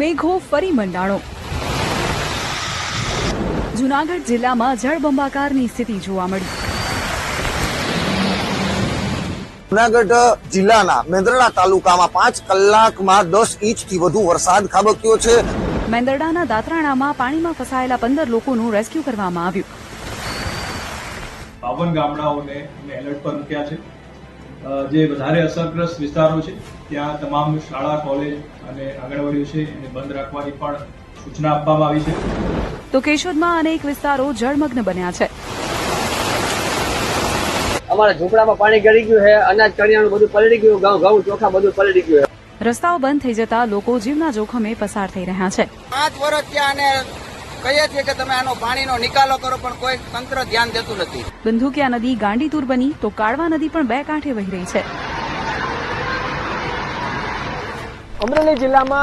મેઘો ફરી મંડાણો. જુનાગઢ જિલ્લામાં જળબંબાકારની સ્થિતિ જોવા મળી. જુનાગઢ જિલ્લાના મેંદરડા તાલુકામાં પાંચ કલાકમાં દસ ઇંચથી વધુ વરસાદ ખાબક્યો છે. મેંદરડાના દાતરાણામાં પાણીમાં ફસાયેલા પંદર લોકોનું રેસ્ક્યુ કરવામાં આવ્યું. બાવન ગામડાઓને એલર્ટ પર મૂક્યા છે. જે વધારે અસરગ્રસ્ત વિસ્તારો છે ત્યાં તમામ શાળા કોલેજ અને આંગણવાડીઓ છે એને બંધ રાખવાની પણ સૂચના આપવામાં આવી છે. તો કેશોદમાં અનેક વિસ્તારો જળમગ્ન બન્યા છે. અમારા ઝૂંપડામાં પાણી ગળી ગયું છે અનાજ કરિયાણું બધું પલળી ગયું ઘઉં ઘઉં ચોખા બધું પલળી ગયું રસ્તાઓ બંધ થઈ જતા લોકો જીવના જોખમે પસાર થઈ રહ્યા છે. પાંચ વર્ષ ત્યાં કહીએ છીએ કે તમે આનો પાણીનો નિકાલો કરો પણ કોઈ તંત્ર ધ્યાન દેતું નથી. બંધુકિયા નદી ગાંડીતુર બની તો કાળવા નદી પણ બે કાંઠે વહી રહી છે. અમરેલી જિલ્લામાં